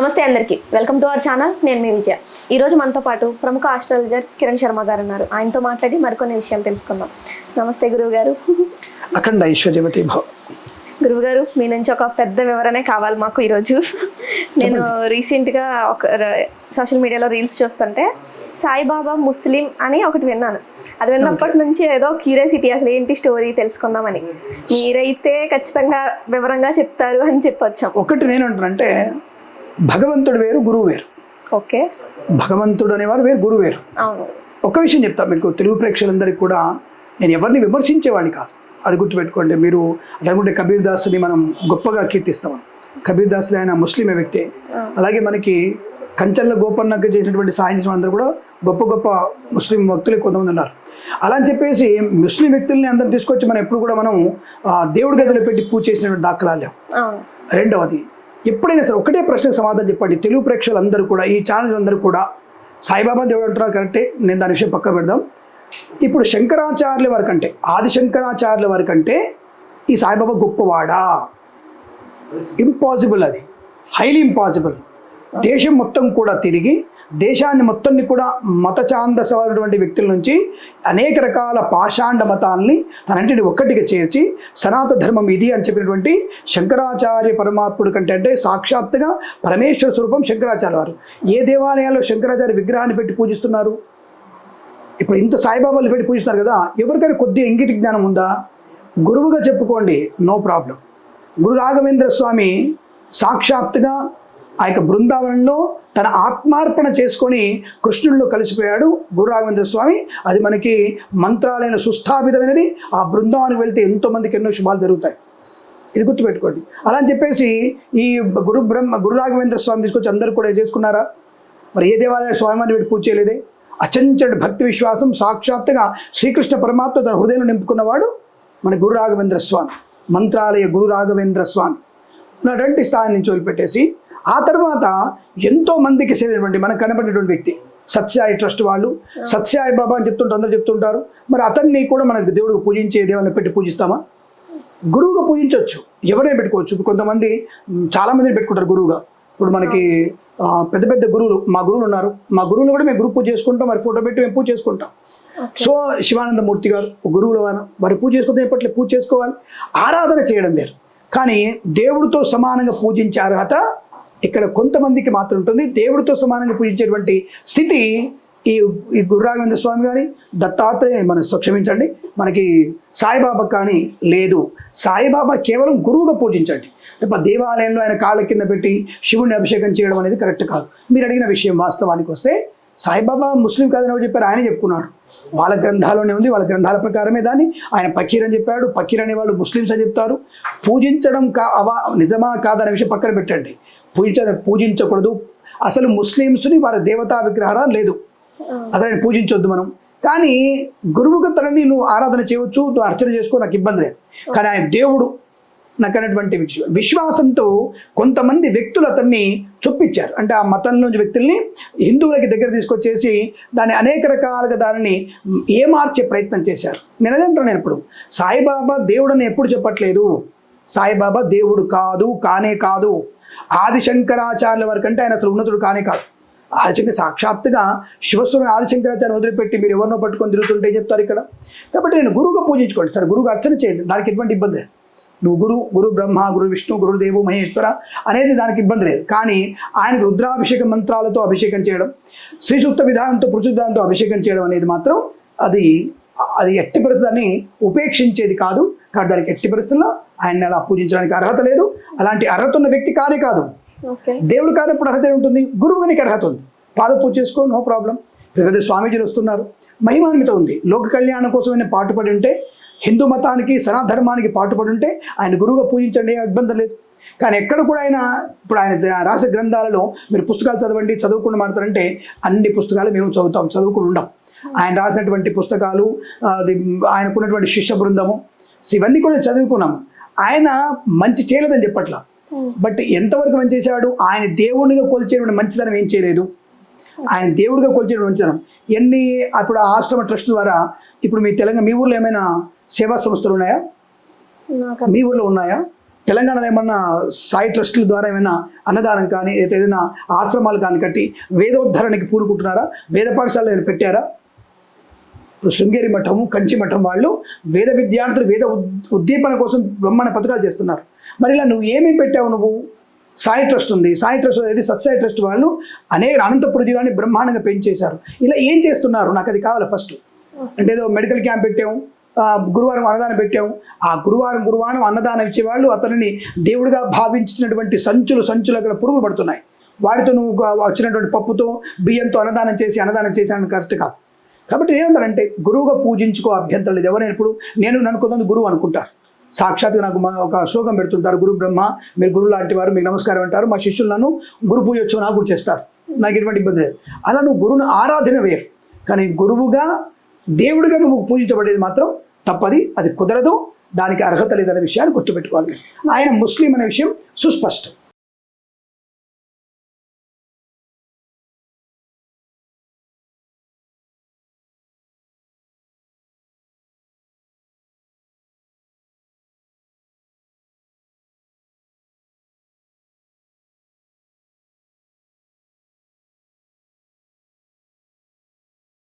నమస్తే అందరికీ. Welcome to our channel నేను మీ విజయ. ఈరోజు మనతో పాటు ప్రముఖ ఆస్ట్రాలజర్ కిరణ్ శర్మ గారు ఉన్నారు. ఆయనతో మాట్లాడి మరికొన్ని విషయాలు తెలుసుకుందాం. నమస్తే గురువు గారు అఖండ ఐశ్వర్యవతి భవ. గురువు గారు మీ నుంచి ఒక పెద్ద వివరణే కావాలి మాకు ఈరోజు. నేను రీసెంట్గా ఒక సోషల్ మీడియాలో రీల్స్ చూస్తుంటే సాయిబాబా ముస్లిం అని ఒకటి విన్నాను. అది విన్నప్పటి నుంచి ఏదో క్యూరియాసిటీ అసలు ఏంటి స్టోరీ తెలుసుకుందామని. మీరైతే ఖచ్చితంగా వివరంగా చెప్తారు అని చెప్పొచ్చాం. ఒకటి నేను అంటానంటే భగవంతుడు వేరు గురువు వేరు. ఓకే. భగవంతుడు అనేవారు వేరు గురువు వేరు. అవును. ఒక విషయం చెప్తా మీకు తెలుగు ప్రేక్షకులందరికీ కూడా నేను ఎవరిని విమర్శించేవాడిని కాదు. అది గుర్తుపెట్టుకోండి మీరు అనుకుంటే కబీర్ దాస్ని మనం గొప్పగా కీర్తిస్తాం. కబీర్ దాస్ ఆయన ముస్లిమే వ్యక్తే. అలాగే మనకి కంచర్ల గోపన్నకి చేసినటువంటి సాయం చేసిన అందరూ కూడా గొప్ప గొప్ప ముస్లిం భక్తులు కొంతమంది ఉన్నారు. అలా అని చెప్పేసి ముస్లిం వ్యక్తుల్ని అందరు తీసుకొచ్చి మనం ఎప్పుడు కూడా మనం దేవుడి గదిలో పెట్టి పూజ చేసినటువంటి దాఖలాలు రెండవది ఎప్పుడైనా సరే ఒకటే ప్రశ్నకు సమాధానం చెప్పండి. తెలుగు ప్రేక్షకులందరూ కూడా ఈ ఛానల్ అందరూ కూడా సాయిబాబా దేవుడు అంటున్నారు కరెక్టే. నేను దాని విషయం పక్క పెడదాం. ఇప్పుడు శంకరాచార్యుల వరకంటే ఆది శంకరాచార్యుల వరకంటే ఈ సాయిబాబా గొప్పవాడా? ఇంపాసిబుల్ అది. హైలీ ఇంపాసిబుల్ దేశం మొత్తం కూడా తిరిగి దేశాన్ని మొత్తాన్ని కూడా మత ఛాందసమైనటువంటి వ్యక్తుల నుంచి అనేక రకాల పాషాండ మతాల్ని తనంటిని ఒక్కటిగా చేర్చి సనాతన ధర్మం ఇది అని చెప్పినటువంటి శంకరాచార్య పరమాత్ముడు కంటే అంటే సాక్షాత్తుగా పరమేశ్వర స్వరూపం శంకరాచార్య వారు. ఏ దేవాలయాల్లో శంకరాచార్య విగ్రహాన్ని పెట్టి పూజిస్తున్నారు? ఇప్పుడు ఇంత సాయిబాబాలు పెట్టి పూజిస్తున్నారు కదా ఎవరికైనా కొద్దిగా ఇంగిత జ్ఞానం ఉందా? గురువుగా చెప్పుకోండి నో ప్రాబ్లం. గురు రాఘవేంద్ర స్వామి సాక్షాత్తుగా ఆ యొక్క బృందావనంలో తన ఆత్మార్పణ చేసుకొని కృష్ణుల్లో కలిసిపోయాడు గురు రాఘవేంద్ర స్వామి. అది మనకి మంత్రాలైన సుస్థాపితమైనది. ఆ బృందావనికి వెళ్తే ఎంతోమందికి ఎన్నో శుభాలు జరుగుతాయి. ఇది గుర్తుపెట్టుకోండి. అలా అని చెప్పేసి ఈ గురు బ్రహ్మ గురు రాఘవేంద్ర స్వామి తీసుకొచ్చి అందరూ కూడా చేసుకున్నారా? మరి ఏ దేవాలయ స్వామివారిని పెట్టి పూజ చేయలేదే? అచంచడి భక్తి విశ్వాసం సాక్షాత్తుగా శ్రీకృష్ణ పరమాత్మ తన హృదయంలో నింపుకున్నవాడు మన గురు రాఘవేంద్ర స్వామి మంత్రాలయ గురు రాఘవేంద్ర స్వామి. ఉన్నటువంటి స్థాయి నుంచి వదిలిపెట్టేసి ఆ తర్వాత ఎంతో మందికి సేవటువంటి మనకు కనబడినటువంటి వ్యక్తి. సత్యాయి ట్రస్ట్ వాళ్ళు. సత్యాయి బాబా అని చెప్తుంటారు అందరూ చెప్తుంటారు. మరి అతన్ని కూడా మనకు దేవుడికి పూజించే దేవుని పెట్టి పూజిస్తామా? గురువుగా పూజించవచ్చు. ఎవరైనా పెట్టుకోవచ్చు. కొంతమంది మ్, చాలా మందిని పెట్టుకుంటారు గురువుగా. ఇప్పుడు మనకి పెద్ద పెద్ద గురువులు మా గురువులు ఉన్నారు. మా గురువులు కూడా మేము గురువు పూజ చేసుకుంటాం. మరి ఫోటో పెట్టి మేము పూజ చేసుకుంటాం. సో శివానందమూర్తి గారు గురువుల వారు వారి పూజ చేసుకుంటే ఎప్పట్లో పూజ చేసుకోవాలి. ఆరాధన చేయడం వేరు. కానీ దేవుడితో సమానంగా పూజించే అర్హత ఇక్కడ కొంతమందికి మాత్రం ఉంటుంది. దేవుడితో సమానంగా పూజించేటువంటి స్థితి ఈ ఈ గురురాఘవేంద్ర స్వామి కానీ దత్తాత్రేయ మన క్షమించండి. మనకి సాయిబాబా కానీ లేదు. సాయిబాబా కేవలం గురువుగా పూజించండి. తప్ప దేవాలయంలో ఆయన కాళ్ళ కింద పెట్టి శివుడిని అభిషేకం చేయడం అనేది కరెక్ట్ కాదు. మీరు అడిగిన విషయం వాస్తవానికి వస్తే సాయిబాబా ముస్లిం కాదని చెప్పారు? ఆయన చెప్పుకున్నాడు. వాళ్ళ గ్రంథాల్లోనే ఉంది. వాళ్ళ గ్రంథాల ప్రకారమే దాన్ని ఆయన పకీర్ అని చెప్పాడు. పకీర్ అనే వాళ్ళు ముస్లిమ్స్ అని చెప్తారు. పూజించడం కా అవా నిజమా కాదనే విషయం పక్కన పెట్టండి. పూజించ పూజించకూడదు. అసలు ముస్లిమ్స్ని వారి దేవతా విగ్రహాలు లేదు. అతన్ని పూజించొద్దు మనం. కానీ గురువుగా తనని నువ్వు ఆరాధన చేయవచ్చు నువ్వు అర్చన చేసుకో నాకు ఇబ్బంది లేదు. కానీ ఆయన దేవుడు నాకు అన్నటువంటి విశ్వ విశ్వాసంతో కొంతమంది వ్యక్తులు అతన్ని చొప్పించారు. అంటే ఆ మతంలోంచి వ్యక్తుల్ని హిందువులకి దగ్గర తీసుకొచ్చేసి దాన్ని అనేక రకాలుగా దానిని ఏమార్చే ప్రయత్నం చేశారు. నేను అదే అంటాను నేను ఇప్పుడు. సాయిబాబా దేవుడు అని ఎప్పుడు చెప్పట్లేదు. సాయిబాబా దేవుడు కాదు కానే కాదు. ఆదిశంకరాచార్యుల వరకు అంటే ఆయన అసలు ఉన్నతుడు కానే కాదు. ఆదిశంకర సాక్షాత్తుగా శివస్వరుని ఆదిశంకరాచార్య వదిలిపెట్టి మీరు ఎవరినో పట్టుకొని తిరుగుతుంటే చెప్తారు ఇక్కడ? కాబట్టి నేను గురువుగా పూజించుకోండి. సరే గురువుగా అర్చన చేయండి. దానికి ఎటువంటి ఇబ్బంది లేదు. నువ్వు గురు గురు బ్రహ్మ గురు విష్ణు గురు దేవు మహేశ్వర అనేది దానికి ఇబ్బంది లేదు. కానీ ఆయన రుద్రాభిషేక మంత్రాలతో అభిషేకం చేయడం శ్రీసూక్త విధానంతో పృథువిధానంతో అభిషేకం చేయడం అనేది మాత్రం అది అది ఎట్టి పరిస్థితులని ఉపేక్షించేది కాదు. కాబట్టి దానికి ఎట్టి పరిస్థితుల్లో ఆయన అలా పూజించడానికి అర్హత లేదు. అలాంటి అర్హత ఉన్న వ్యక్తి కానే కాదు. దేవుడు కానప్పుడు అర్హత ఉంటుంది గురువుగా నీకు అర్హత ఉంది. పాద పూజ చేసుకో నో ప్రాబ్లం. పెద్ద స్వామీజీలు వస్తున్నారు. మహిమాన్విత ఉంది. లోక కళ్యాణం కోసం ఆయన పాటుపడి ఉంటే హిందూ మతానికి సనాధర్మానికి పాటుపడి ఉంటే ఆయన గురువుగా పూజించండి ఇబ్బంది లేదు. కానీ ఎక్కడ కూడా ఆయన ఇప్పుడు ఆయన రాసే గ్రంథాలలో మీరు పుస్తకాలు చదవండి చదువుకుండా మాడతారంటే అన్ని పుస్తకాలు మేము చదువుతాం చదువుకుని ఉండం. ఆయన రాసినటువంటి పుస్తకాలు అది ఆయనకున్నటువంటి శిష్య బృందము. ఇవన్నీ కూడా చదువుకున్నాము ఆయన మంచి చేయలేదని చెప్పట్లా. బట్ ఎంతవరకు మంచి చేశాడు? ఆయన దేవునిగా కొలిచేటువంటి మంచితనం ఏం చేయలేదు. ఆయన దేవుడిగా కొలిచేటువంటి మంచితనం. ఎన్ని అప్పుడు ఆశ్రమ ట్రస్ట్ ద్వారా ఇప్పుడు మీ తెలంగాణ మీ ఊర్లో ఏమైనా సేవా సంస్థలు ఉన్నాయా? మీ ఊర్లో ఉన్నాయా? తెలంగాణలో ఏమన్నా సాయి ట్రస్టుల ద్వారా ఏమైనా అన్నదానం కానీ ఏదైనా ఆశ్రమాలు కానీ కట్టి వేదోద్ధరణకి పూనుకుంటున్నారా? వేద పాఠశాలలు పెట్టారా? ఇప్పుడు శృంగేరి మఠము కంచి మఠం వాళ్ళు వేద విద్యార్థులు వేద ఉద్- ఉద్దీపన కోసం బ్రహ్మాండ పథకాలు చేస్తున్నారు. మరి ఇలా నువ్వు ఏమేమి పెట్టావు నువ్వు? సాయి ట్రస్ట్ ఉంది. సాయి ట్రస్ట్ అనేది సత్సాయి ట్రస్ట్ వాళ్ళు అనేక అనంతపుర జిల్లాని బ్రహ్మాండంగా పెంచేశారు. ఇలా ఏం చేస్తున్నారు? నాకు అది కావాలి ఫస్ట్. అంటే ఏదో మెడికల్ క్యాంప్ పెట్టాము గురువారం అన్నదానం పెట్టాము ఆ గురువారం గురువారం అన్నదానం ఇచ్చేవాళ్ళు అతనిని దేవుడిగా భావించినటువంటి సంచులు సంచులు అక్కడ పురుగులు పడుతున్నాయి. వాటితో నువ్వు వచ్చినటువంటి పప్పుతో బియ్యంతో అన్నదానం చేసి అన్నదానం చేశాను కరెక్ట్ కాదు. కాబట్టి ఏమంటారంటే గురువుగా పూజించుకో అభ్యంతరం లేదు ఎవరైనా ఇప్పుడు నేను నన్ను కొంతమంది గురువు అనుకుంటారు. సాక్షాత్గా నాకు మా- ఒక శ్లోకం పెడుతుంటారు గురు బ్రహ్మ మీరు గురువు లాంటి వారు మీకు నమస్కారం అంటారు మా శిష్యులు నన్ను గురు పూజ వచ్చి నాకు చేస్తారు. నాకు ఎటువంటి ఇబ్బంది లేదు. అలా నువ్వు గురువును ఆరాధన వేరు. కానీ గురువుగా దేవుడిగా నువ్వు పూజించబడేది మాత్రం తప్పది అది కుదరదు దానికి అర్హత లేదనే విషయాన్ని గుర్తుపెట్టుకోవాలి. ఆయన ముస్లిం అనే విషయం సుస్పష్టం.